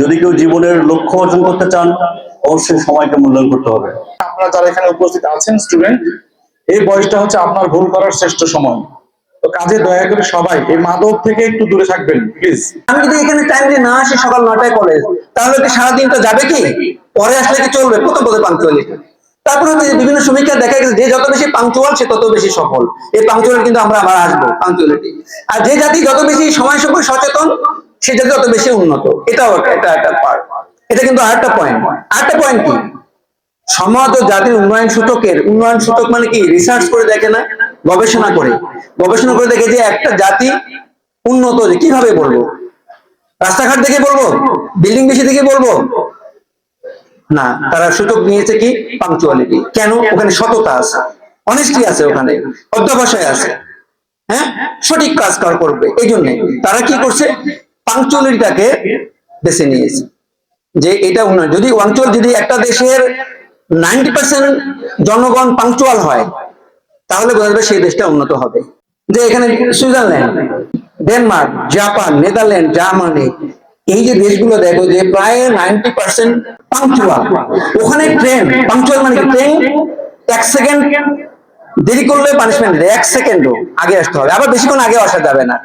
যদি কেউ জীবনের লক্ষ্য অর্জন করতে চান অবশ্যই সময়কে মূল্যায়ন করতে হবে। আপনারা যারা এখানে উপস্থিত আছেন স্টুডেন্ট এই বয়সটা হচ্ছে আপনার ভুল করার শ্রেষ্ঠ সময়। তো কাজে দয়া করে সবাই এই মাদক থেকে একটু দূরে থাকবেন প্লিজ আমি যদি এখানে টাইমলি না আসি সকাল নটায় কলেজ তাহলে কি সারাদিনটা যাবে কি? পরে আসলে কি চলবে? প্রথম পদে পাঞ্চুয়ালিটি তারপরে হচ্ছে বিভিন্ন সমীক্ষা দেখা গেছে যে যত বেশি পাঞ্চুয়াল সে তত বেশি সফল। এই পাঞ্চুয়াল কিন্তু আমরা আবার আসব পাঞ্চুয়ালিটি আর যে জাতি যত বেশি সময় সম্পর্কে সচেতন সে জাতি বেশি উন্নত। এটাও এটা একটা পার্ট এটা কিন্তু আরেকটা পয়েন্ট আরেকটা পয়েন্ট কি? সমাজ ও জাতির উন্নয়ন সূচকের উন্নয়ন সূচক মানে কি? রিসার্চ করে দেখে না? গবেষণা করে। গবেষণা করে দেখে যে একটা জাতি উন্নত কীভাবে বলব? রাস্তাঘাট দেখে বলব? বিল্ডিং বেশি দেখে বলব? না, তারা সূচক নিয়েছে কি? পাংচুয়ালিটি কেন? ওখানে সততা আছে। অনেস্টি আছে ওখানে। অধ্যবসায় আছে। হ্যাঁ? সঠিক কাজ কার করবে। এই জন্য তারা কি করছে? পাংচুয়ালিটিটাকে বেছে নিয়েছে। যে এটা উন্নয়ন। যদি অঞ্চল, যদি একটা দেশের নাইনটি পার্সেন্ট জনগণ পাংচুয়াল হয়, তাহলে বোঝা যাবে সেই দেশটা উন্নত হবে। যে এখানে Switzerland, Denmark, Japan, Netherland, Germany, এই যে দেশগুলো দেখো যে প্রায় নাইনটি পার্সেন্ট পাংচুয়াল। ওখানে ট্রেন, পাংচুয়াল মানে ট্রেন এক সেকেন্ড দেরি করলে পানিশমেন্ট এক সেকেন্ডও আগে আসতে হবে। আবার বেশিক্ষণ আগে আসা যাবে না।